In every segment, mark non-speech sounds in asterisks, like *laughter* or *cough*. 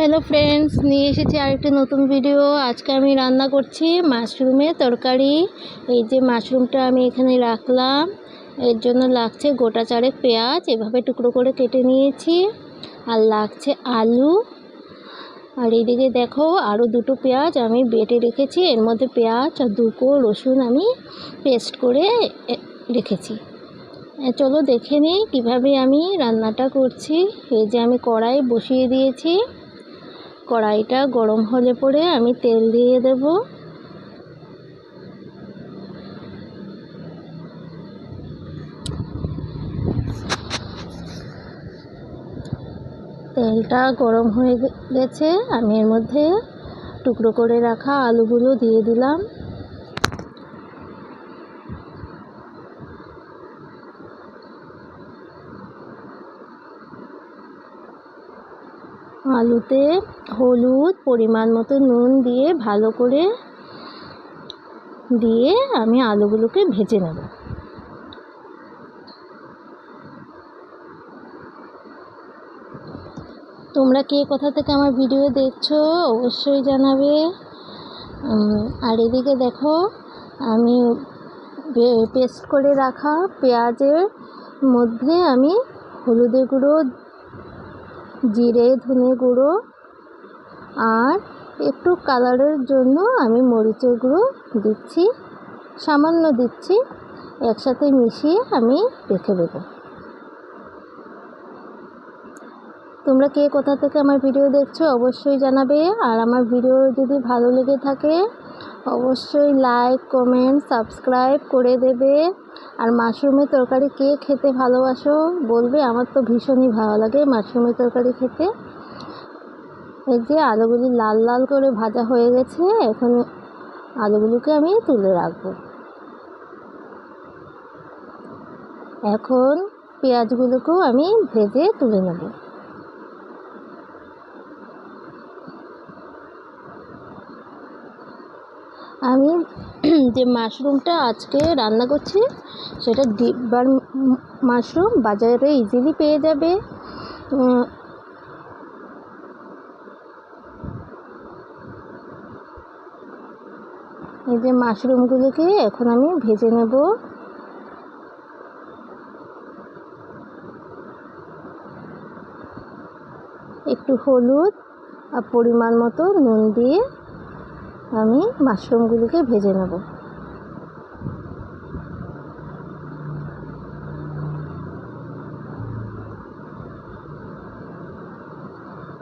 Hello friends, নিয়ে এসেছি আরেকটি নতুন ভিডিও আজকে আমি রান্না করছি মাশরুমের তরকারি। এই যে মাশরুমটা আমি এখানে রাখলাম। এর জন্য লাগছে গোটা চারেক পেঁয়াজ, এভাবে টুকরো করে কেটে নিয়েছি। আর লাগছে আলু। আর এইদিকে দেখো আরও দুটো পেঁয়াজ আমি বেটে রেখেছি। এর মধ্যে পেঁয়াজ আর দুটো রসুন আমি পেস্ট করে রেখেছি। চলো দেখে নিই কীভাবে আমি রান্নাটা করছি। এই যে আমি কড়াই বসিয়ে দিয়েছি। কড়াইটা গরম হলে পরে আমি তেল দিয়ে দেব। তেলটা গরম হয়ে গেছে, আমি এর মধ্যে টুকরো করে রাখা আলুগুলো দিয়ে দিলাম। আলুতে হলুদ পরিমাণ মতো নুন দিয়ে ভালো করে দিয়ে আমি আলুগুলোকে ভেজে নেব। তোমরা কে কোথা থেকে আমার ভিডিও দেখছ অবশ্যই জানাবে। আর এদিকে দেখো, আমি পেস্ট করে রাখা পেঁয়াজের মধ্যে আমি হলুদের গুঁড়ো জিরে, ধনে গুঁড়ো আর একটু কালারের জন্য আমি মরিচের গুঁড়ো দিচ্ছি। সামান্য দিচ্ছি। একসাথে মিশিয়ে আমি রেখে দেবো। তোমরা কে কোথা থেকে আমার ভিডিও দেখছ অবশ্যই জানাবে। আর আমার ভিডিও যদি ভালো লেগে থাকে, অবশ্যই লাইক কমেন্ট সাবস্ক্রাইব করে দেবে। আর মাশরুমের তরকারি কে খেতে ভালোবাসো বলবে? আমার তো ভীষণই ভালো লাগে মাশরুমের তরকারি খেতে। এই যে আলুগুলি লাল লাল করে ভাজা হয়ে গেছে, এখন আলুগুলোকে আমি তুলে রাখব। এখন পেঁয়াজগুলোকেও আমি ভেজে তুলে নেব। আমি *clears throat* যে মাশরুমটা আজকে রান্না করছি, সেটা ডিব্বার মাশরুম, বাজারে ইজিলি পেয়ে যাবে। এই যে মাশরুমগুলোকে এখন আমি ভেজে নেব। একটু হলুদ আর পরিমাণ মতো নুন দিয়ে আমি মাশরুমগুলোকে ভেজে নেব।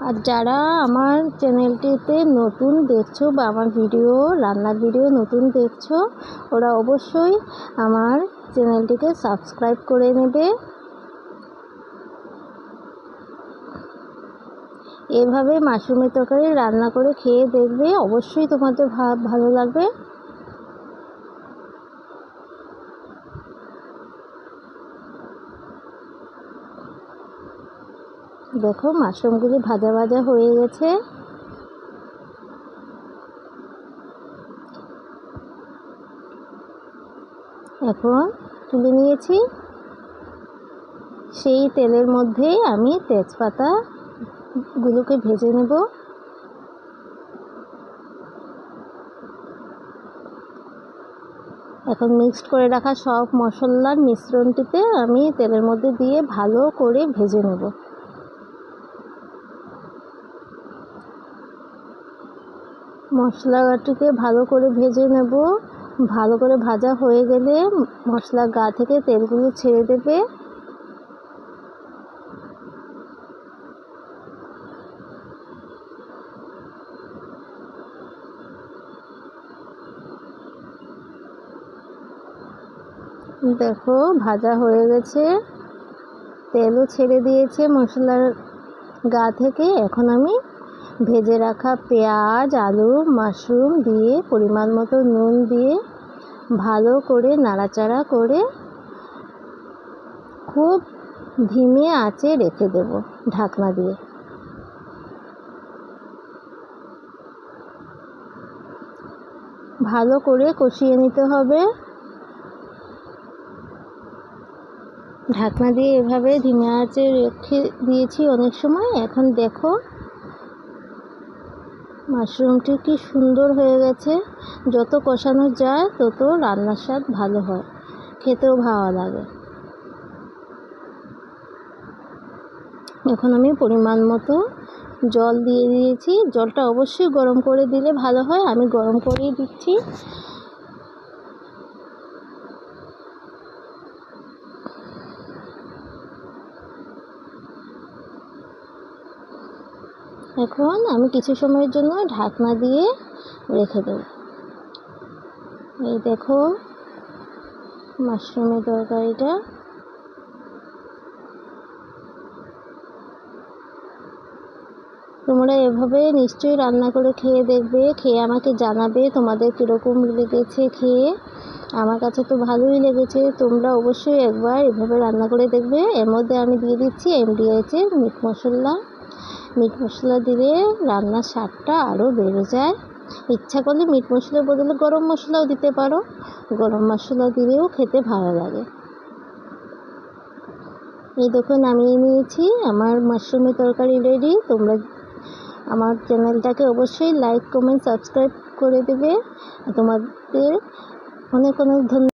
আর যারা আমার চ্যানেলটিতে নতুন দেখছ বা আমার ভিডিও, রান্নার ভিডিও নতুন দেখছ, ওরা অবশ্যই আমার চ্যানেলটিকে সাবস্ক্রাইব করে নেবে। এভাবে মাশরুমের তরকারি রান্না করে খেয়ে দেখবে অবশ্যই তোমাদের ভালো লাগবে। দেখো মাশরুমগুলি ভাজা ভাজা হয়ে গেছে। এখন তুলে নিয়েছি। সেই তেলের মধ্যেই আমি তেজপাতা গুলোকে ভেজে নেব। এখন মিক্সড করে রাখা সব মশলার মিশ্রণটিতে আমি তেলের মধ্যে দিয়ে ভালো করে ভেজে নেব। মশলাটিকে ভালো করে ভেজে নেব। ভালো করে ভাজা হয়ে গেলে মশলার গা থেকে তেলগুলো ছেড়ে দেবে। দেখো, ভাজা হয়ে গেছে। তেলও ছেড়ে দিয়েছে মশলার গা থেকে। এখন আমি ভেজে রাখা পেঁয়াজ, আলু, মাশরুম দিয়ে পরিমাণ মতো নুন দিয়ে ভালো করে নাড়াচাড়া করে খুব ধিমে আঁচে রেখে দেব ঢাকনা দিয়ে। ভালো করে কষিয়ে নিতে হবে। ঢাকনা দিয়ে এভাবে ধিমে আঁচে রেখে দিয়েছি অনেক সময়। এখন দেখো, মাশরুমটি কি সুন্দর হয়ে গেছে। যত কষানো যায়, তত রান্নার স্বাদ ভালো হয়। খেতেও ভালো লাগে। এখন আমি পরিমাণ মতো জল দিয়ে দিয়েছি। জলটা অবশ্যই গরম করে দিলে ভালো হয়। আমি গরম করেই দিচ্ছি। এখন আমি কিছু সময়ের জন্য ঢাকনা দিয়ে রেখে দেব। এই দেখো, মাশরুমের তরকারিটা। তোমরা এভাবে নিশ্চয়ই রান্না করে খেয়ে দেখবে, খেয়ে আমাকে জানাবে তোমাদের কীরকম লেগেছে খেয়ে। আমার কাছে তো ভালোই লেগেছে, তোমরা অবশ্যই একবার এভাবে রান্না করে দেখবে। এর মধ্যে আমি দিয়ে দিচ্ছি এমডিএইচের মিট মশলা। মিট মশলা দিলে রান্নার স্বাদটা আরও বেড়ে যায়। ইচ্ছা করলে মিট মশলার বদলে গরম মশলাও দিতে পারো। গরম মশলা দিলেও খেতে ভালো লাগে। এই দেখো নামিয়ে নিয়েছি। আমার মাশরুমের তরকারি রেডি তোমরা আমার চ্যানেলটাকে অবশ্যই লাইক কমেন্ট সাবস্ক্রাইব করে দেবে। তোমাদের অনেক অনেক ধন্যবাদ।